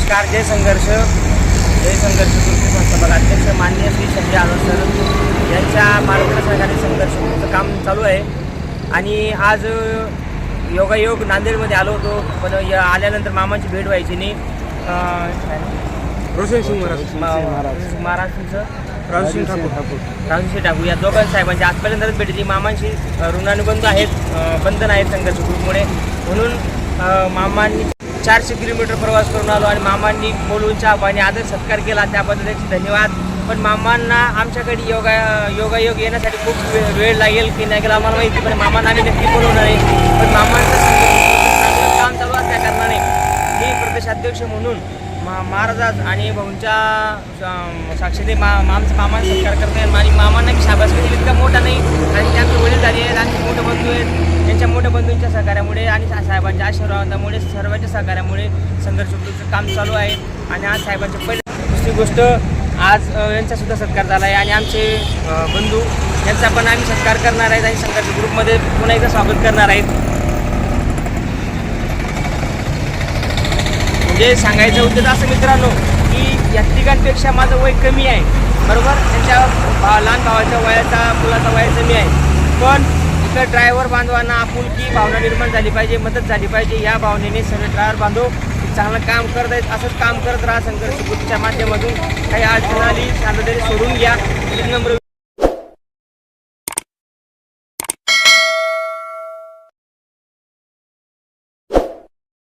नमस्कार जय संघर्ष. जय संघर्ष कृषी संस्थापक अध्यक्ष माननीय श्री संजय आझाद सर यांच्या मार्गदर्शनाखाली संघर्ष ग्रुपचं काम चालू आहे. आणि आज योगायोग नांदेडमध्ये आलो होतो पण या आल्यानंतर मामाची भेट व्हायची नाही. रोशन सिंग महाराज. महाराष्ट्राचं राजसिंग ठाकूर. राजश्री ठाकूर. या दोघां साहेबांची आजपर्यंतच भेटली मामांशी अ, ऋणानुबंध आहेत बंधन आहेत संघर्ष ग्रुपमुळे. म्हणून मामांनी चारशे किलोमीटर प्रवास करून आलो आणि मामांनी बोलूनच्या आणि आदर सत्कार केला. त्याबद्दल त्यांचे धन्यवाद. पण मामांना आमच्याकडे योगा योगायोग येण्यासाठी खूप वेळ लागेल की नाही गेला आम्हाला माहिती पण मामांना आम्ही नक्की बोलवणार आहे पण मामांचं चांगलं काम चालू असल्या कारणाने मी प्रदेशाध्यक्ष म्हणून मा महाराजात आणि भाऊंच्या साक्षीने मा आमचा मामांचा सत्कार करते आणि मामांना की शाबास इतका मोठा नाही कारण त्यांचं वडील झाले आहेत आणि मोठे बंधू आहेत त्यांच्या मोठ्या बंधूंच्या सहकार्यामुळे आणि साहेबांच्या आशीर्वादामुळे सर्वांच्या सहकार्यामुळे संघर्ष काम चालू आहे. आणि आज साहेबांचे पहिले दुसरी गोष्ट आज यांचासुद्धा सत्कार झाला आहे. आणि आमचे बंधू यांचा पण आम्ही सत्कार करणार आहेत आणि संघर्ष ग्रुपमध्ये पुन्हा एकदा स्वागत करणार आहेत. म्हणजे सांगायचं उद्देश असं मित्रांनो की या तिघांपेक्षा माझं वय कमी आहे. बरोबर? त्यांच्या भा- लहान भावाच्या वयाचा मुलाचा वय कमी आहे. पण इथं ड्रायव्हर बांधवांना आपुलकी भावना निर्माण झाली पाहिजे मदत झाली पाहिजे. या भावनेने सर्व ड्रायव्हर बांधव चांगलं काम करत आहेत. असंच काम करत राहा संघर्ष ग्रुपच्या माध्यमातून. काही अडचण आली सांगा तरी सोडून घ्या. तीन नंबर